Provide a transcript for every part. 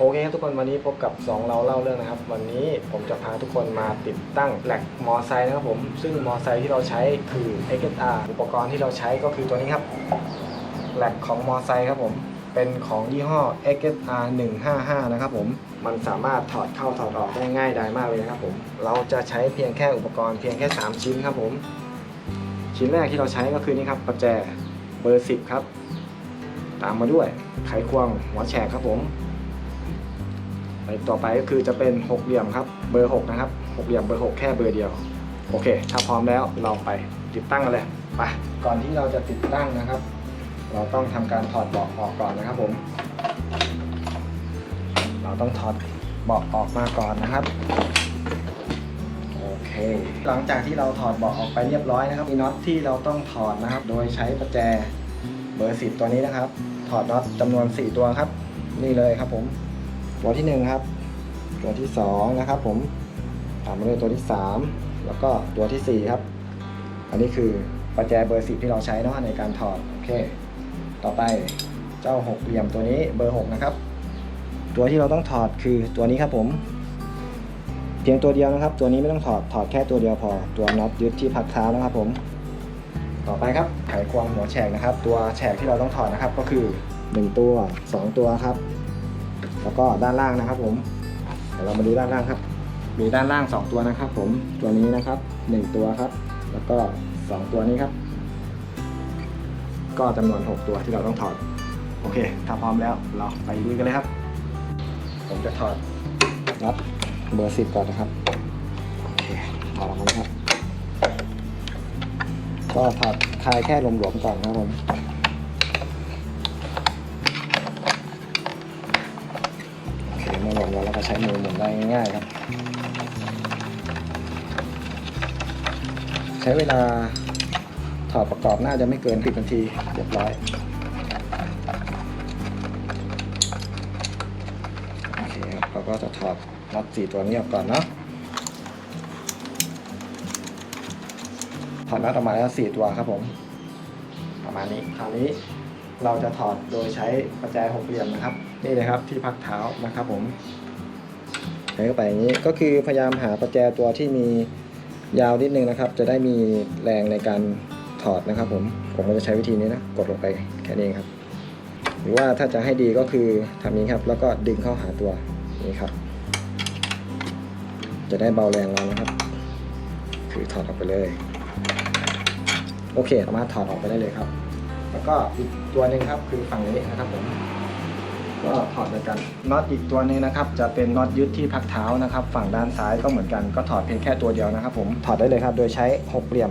โอเครับทุกคนวันนี้พบกับ 2 เราเล่าเรื่องนะครับ วันนี้ผมจะพาทุกคนมาติดตั้งแหลกมอไซค์นะครับผมซึ่งมอไซค์ที่เราใช้คือ XR อุปกรณ์ที่เราใช้ก็คือตัวนี้ครับแหลกของมอไซค์ครับผมเป็นของยี่ห้อ XR 155 นะครับผม มันสามารถถอดเข้าถอดออกได้ง่ายดายมากเลยนะครับผม เราจะใช้เพียงแค่อุปกรณ์เพียงแค่ 3 ชิ้นครับผม ชิ้นแรกที่เราใช้ก็คือนี่ครับประแจเบอร์ 10 ครับ ตามมาด้วยไขควงหัวแฉกครับผม ไปต่อไปก็คือจะเป็นหกเหลี่ยมครับเบอร์ 6 นะครับหกเหลี่ยมเบอร์ 6 แค่เบอร์เดียว โอเค ถ้าพร้อมแล้วเราไปติดตั้งกันเลยไปก่อนที่เราจะติดตั้งนะครับ เราต้องทำการถอดเบาะออกก่อนนะครับผม เราต้องถอดเบาะออกมาก่อนนะครับโอเค หลังจากที่เราถอดเบาะออกไปเรียบร้อยนะครับมีน็อตที่เราต้องถอดนะครับ โดยใช้ประแจเบอร์10ตัวนี้นะครับ ถอดน็อตจำนวน 4 ตัวครับ นี่เลยครับผม ตัวที่ 1 ครับ ตัวที่ 2 นะครับ ผมตามมาด้วยตัวที่ 3 แล้วก็ตัวทีสี่4 ครับ อันนี้คือประแจเบอร์10ที่เราใช้เนาะในการถอดโอเค ต่อไปเจ้าหกเหลี่ยมตัวนี้เบอร์ 6 นะครับ ตัวที่เราต้องถอดคือตัวนี้ครับผม เพียงตัวเดียวนะครับ ตัวนี้ไม่ต้องถอดถอดแค่ตัวเดียวพอ ตัวน็อตยึดที่พักเท้านะครับ ผม ต่อไปครับไขควงหัวแฉกนะครับ ตัวแฉกที่เราต้องถอดนะครับ ก็คือ 1 ตัว 2 ตัวครับ แล้วก็ด้านล่างนะครับผมเดี๋ยวเรามาดูด้านล่างครับ มีด้านล่าง 2 ตัวนะครับ ผมตัวนี้นะครับ 1 ตัวครับ แล้วก็ 2 ตัวนี้ครับ ก็จำนวน 6 ตัวที่เราต้องถอดโอเค ถ้าพร้อมแล้วเราไปลุยกันเลยครับ ผมจะถอดน็อตเบอร์สิบก่อนนะครับโอเคถอดออกมาครับ ก็ถอดคลายแค่ลมหลวมๆก่อนครับผม เราใช้มือหมุนได้ง่ายๆครับ ใช้เวลาถอดประกอบน่าจะไม่เกิน 10 นาทีเรียบร้อยโอเคครับเราก็จะถอดน็อตสี่ตัวนี้ออกก่อนเนาะถอดน็อตออกมาแล้วสี่ตัวครับผม ประมาณนี้คราวนี้เราจะถอดโดยใช้ประแจหกเหลี่ยมนะครับ นี่เลยครับที่พักเท้านะครับผม ใช้เข้าไปอย่างนี้ก็คือพยายามหาประแจตัวที่มียาวนิดนึงนะครับ จะได้มีแรงในการถอดนะครับผมผมก็จะใช้วิธีนี้นะกดลงไปแค่นี้เองครับ หรือว่าถ้าจะให้ดีก็คือทำนี้ครับ แล้วก็ดึงเข้าหาตัวนี่ครับ จะได้เบาแรงเรานะครับ คือถอดออกไปเลย โอเคสามารถถอดออกไปได้เลยครับ แล้วก็อีกตัวหนึ่งครับคือฝั่งนี้นะครับผม ก็ถอดเหมือนกันน็อตอีกตัวนึงนะครับจะเป็นน็อตยึดที่พักเท้านะครับ ฝั่งด้านซ้ายก็เหมือนกันก็ถอดเพียงแค่ตัวเดียวนะครับ ผมถอดได้เลยครับ โดยใช้หกเหลี่ยม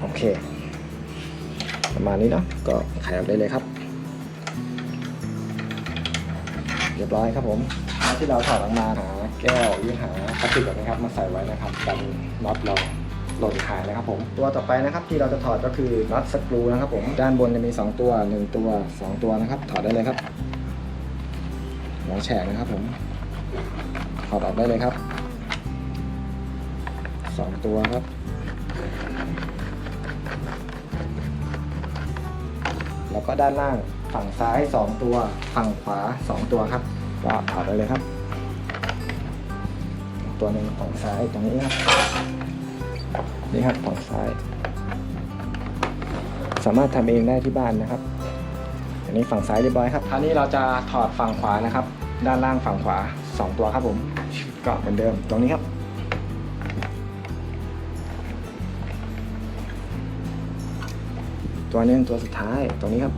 โอเค ประมาณนี้เนาะก็ไขออกได้เลยครับ เรียบร้อยครับผมน็อตที่เราถอดออกมาหาแก้วหรือหาพลาสติกแบบนี้ครับมาใส่ไว้นะครับกันน็อตเรา หล่นหายนะครับผม ตัวต่อไปนะครับที่เราจะถอดก็คือน็อตสกรูนะครับผมด้านบนจะมี 2 ตัว 1 ตัว 2 ตัวนะครับ ถอดได้เลยครับหัวแฉกนะครับผมถอดออกได้เลยครับ 2 ตัวครับแล้วก็ด้านล่างฝั่งซ้าย 2 ตัว ฝั่งขวา 2 ตัวครับก็ถอดได้เลยครับ ตัวหนึ่งฝั่งซ้ายตรงนี้ครับ นี่ครับฝั่งซ้าย สามารถทำเองได้ที่บ้านนะครับ อันนี้ฝั่งซ้ายเรียบร้อยครับคราวนี้เราจะถอดฝั่งขวานะครับ ด้านล่างฝั่งขวา 2 ตัวครับผมก็เหมือนเดิมตรงนี้ครับตัวหนึงตัวสุดท้ายตรงนี้ครับ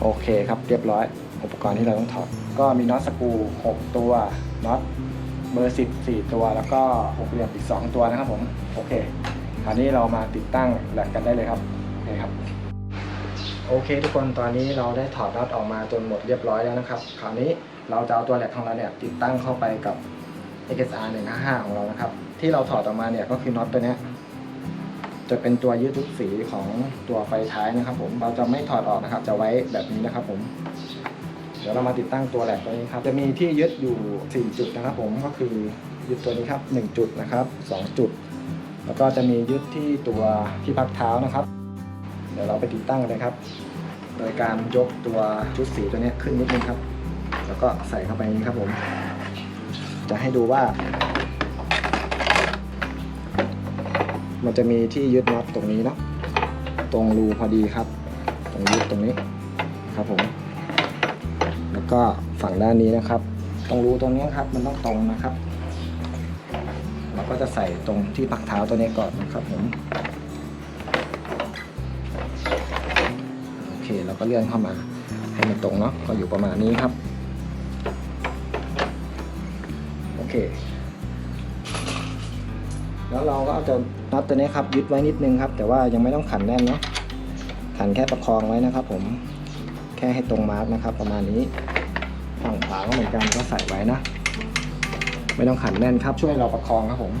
โอเคครับเรียบร้อย อุปกรณ์ที่เราต้องถอด ก็มีน็อตสกรู6ตัวน็อตเบอร์ 10 4 ตัว แล้วก็หกเหลี่ยมอีก 2 ตัวนะครับผมโอเคคราวนี้เรามาติดตั้งแหลกกันได้เลยครับโอเคครับ โอเค ทุกคนตอนนี้เราได้ถอดน็อตออกมาจนหมดเรียบร้อยแล้วนะครับ คราวนี้เราจะเอาตัวแหลกของเราเนี่ยติดตั้งเข้าไปกับ XR 155ของเรานะครับ ที่เราถอดออกมาเนี่ยก็คือน็อตตัวนี้จะเป็นตัวยึดทุกสีของตัวไฟท้ายนะครับ ผมเราจะไม่ถอดออกนะครับ จะไว้แบบนี้นะครับ ผม ดี๋ยวเรามาติดตั้งตัวแหลกตัวนี้ครับ จะมีที่ยึดอยู่ 4 จุดนะครับผม ก็คือยึดตัวนี้ครับ 1 จุดนะครับ 2 จุด แล้วก็จะมียึดที่ตัวที่พักเท้านะครับ เดี๋ยวเราไปติดตั้งเลยครับ โดยการยกตัวชุดสีตัวนี้ขึ้นนิดนึงครับ แล้วก็ใส่เข้าไปนี้ครับผม จะให้ดูว่า มันจะมีที่ยึดน็อตตรงนี้เนาะ ตรงรูพอดีครับ ตรงยึดตรงนี้ครับผม แล้วก็ฝั่งด้านนี้นะครับ ตรงรูตรงนี้ครับ มันต้องตรงนะครับ เราก็จะใส่ตรงที่ปักเท้าตัวนี้ก่อนนะครับผมโอเคเราก็เลื่อนเข้ามาให้มันตรงเนาะก็อยู่ประมาณนี้ครับโอเค แล้วเราก็เอาจะน็อตตัวนี้ครับยึดไว้นิดนึงครับ แต่ว่ายังไม่ต้องขันแน่นเนาะขันแค่ประคองไว้นะครับผม แค่ให้ตรงมาร์กนะครับ ประมาณนี้ฝั่งขวาก็เหมือนกันก็ใส่ไว้นะ ไม่ต้องขันแน่นครับ ช่วยเราประคองครับผม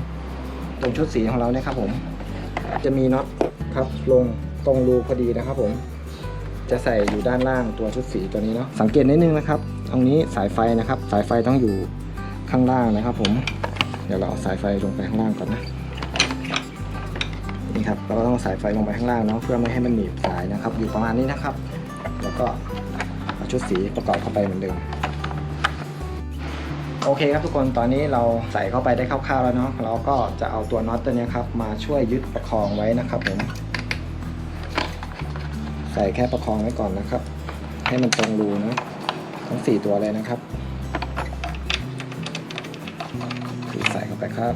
ตรงชุดสีของเราเนี่ยครับผม จะมีน็อตครับลงตรงรูพอดีนะครับผมจะใส่อยู่ด้านล่างตัวชุดสีตัวนี้เนาะสังเกตนิดนึงนะครับ ตรงนี้สายไฟนะครับ สายไฟต้องอยู่ข้างล่างนะครับ ผมเดี๋ยวเราเอาสายไฟลงไปข้างล่างก่อนนะนี่ครับเราก็ต้องสายไฟลงไปข้างล่างเนาะเพื่อไม่ให้มันหนีบสายนะครับ อยู่ประมาณนี้นะครับ แล้วก็เอาชุดสีประกอบเข้าไปเหมือนเดิม โอเคครับทุกคนตอนนี้เราใส่เข้าไปได้คร่าวๆแล้วเนาะเราก็จะเอาตัวน็อตตัวนี้ครับมาช่วยยึดประคองไว้นะครับผมใส่แค่ประคองไว้ก่อนนะครับ ให้มันตรงรูนะทั้งสี่ตัวเลยนะครับใส่เข้าไปครับ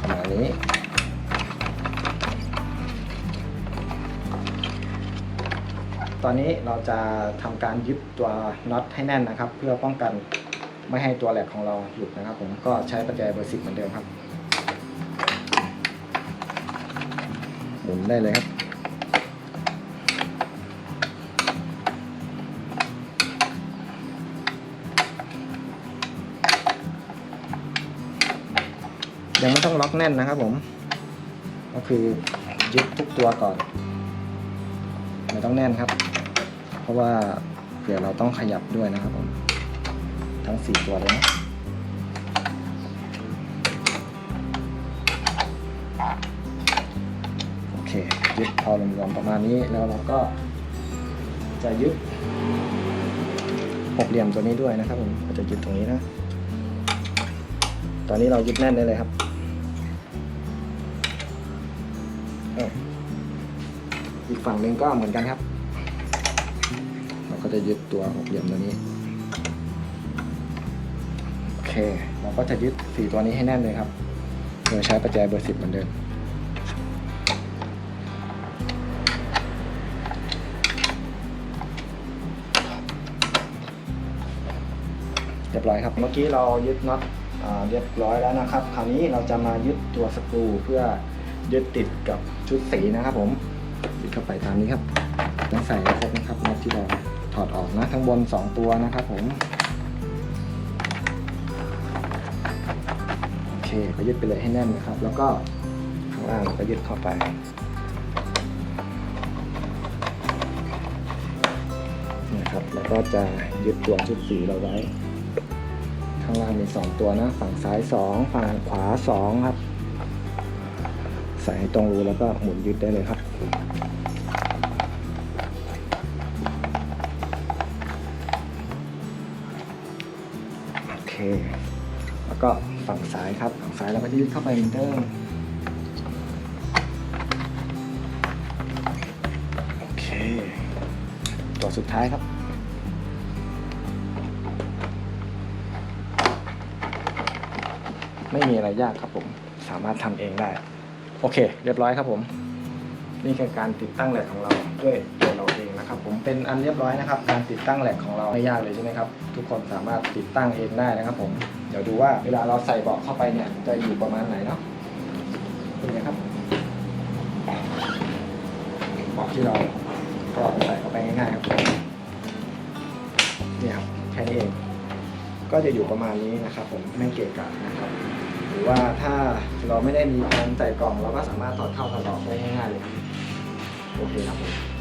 ประมาณนี้ ตอนนี้เราจะทำการยึดตัวน็อตให้แน่นนะครับ เพื่อป้องกันไม่ให้ตัวแหลกของเราหลุดนะครับ ผมก็ใช้ประแจเบอร์สิบเหมือนเดิมครับหมุนได้เลยครับยังไม่ต้องล็อกแน่นนะครับผม ก็คือยึดทุกตัวก่อน ไม่ต้องแน่นครับ เพราะว่าเผื่อเราต้องขยับด้วยนะครับผมทั้งสี่ตัวเลยนะโอเคยึดพอรวมๆประมาณนี้แล้วเราก็จะยึดหกเหลี่ยมตัวนี้ด้วยนะครับผมก็จะยึดตรงนี้นะ ตอนนี้เรายึดแน่นได้เลยครับอีกฝั่งหนึ่งก็เหมือนกันครับ ก็จะยึดตัวหกเหลี่ยมตัวนี้โอเคเราก็จะยึดสี่ตัวนี้ให้แน่นเลยครับ โดยใช้ประแจเบอร์สิบเหมือนเดิมเรียบร้อยครับ เมื่อกี้เรายึดน็อตเรียบร้อยแล้วนะครับ คราวนี้เราจะมายึดตัวสกรูเพื่อยึดติดกับชุดสีนะครับผมยึดเข้าไปตามนี้ครับต้องใส่ครบนะครับน็อตที่เรา ถอดออกนะข้งบน 2 ตัวนะครับผมโอเคก็ยึดไปเลยให้แน่นนะครับ แล้วก็ข้างล่างก็ยึดเข้าไปนะครับแล้วก็จะยึดตัวชุดสีเราไว้ ข้างล่างมี 2 ตัวนะฝั่งซ้าย 2 ฝั่งขวา 2 ครับ ใส่ให้ตรงรูแล้วก็หมุนยึดได้เลยครับ แล้วก็ฝั่งซ้ายครับ ฝั่งซ้ายเราก็ยึดเข้าไปเหมือนเดิมโอเค ตัวสุดท้ายครับไม่มีอะไรยากครับผม สามารถทำเองได้ โอเค เรียบร้อยครับผม นี่คือการติดตั้งแหลกของเราด้วยตัวเราเองนะครับผมเป็นอันเรียบร้อยนะครับ การติดตั้งแหลกของเราไม่ยากเลยใช่ไหมครับทุกคนสามารถติดตั้งเองได้นะครับ ผมเดี๋ยวดูว่าเวลาเราใส่เบาะเข้าไปเนี่ยจะอยู่ประมาณไหนเนาะเป็นไงครับเบาะที่เราก็ใส่เข้าไปง่ายๆครับเนี่ยครับแค่นี้เองก็จะอยู่ประมาณนี้นะครับผมไม่เกะกะนะครับ หรือว่าถ้าเราไม่ได้มีการใส่กล่องเราก็สามารถถอดเข้าถอดออกได้ง่ายๆเลย โอเคครับผม